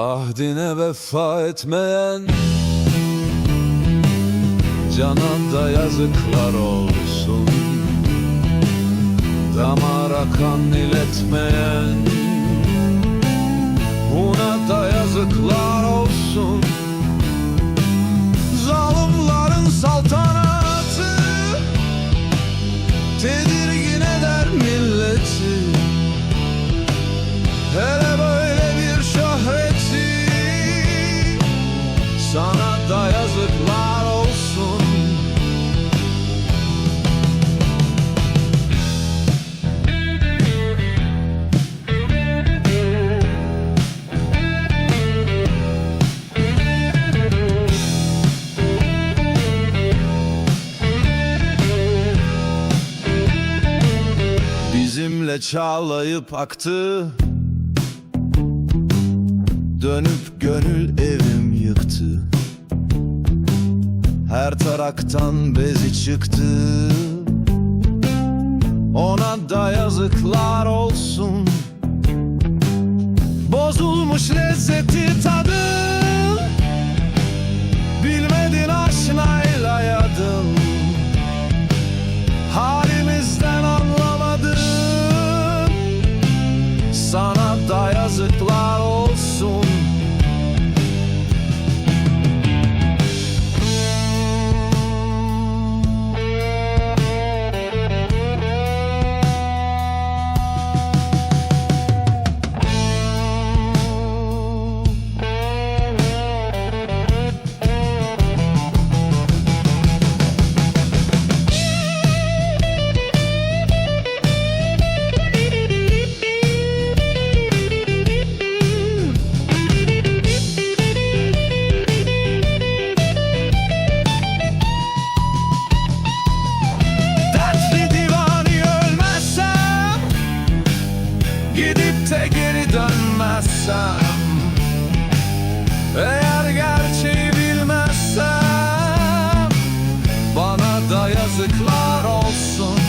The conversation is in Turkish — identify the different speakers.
Speaker 1: Ahdine vefa etmeyen Cana da yazıklar olsun. Damara kan iletmeyen Çağlayıp aktı. Dönüp gönül evim yıktı. Her taraktan bezi çıktı. Ona da yazıklar olsun. Bozulmuş lezzeti tadı Зитла yazıklar olsun.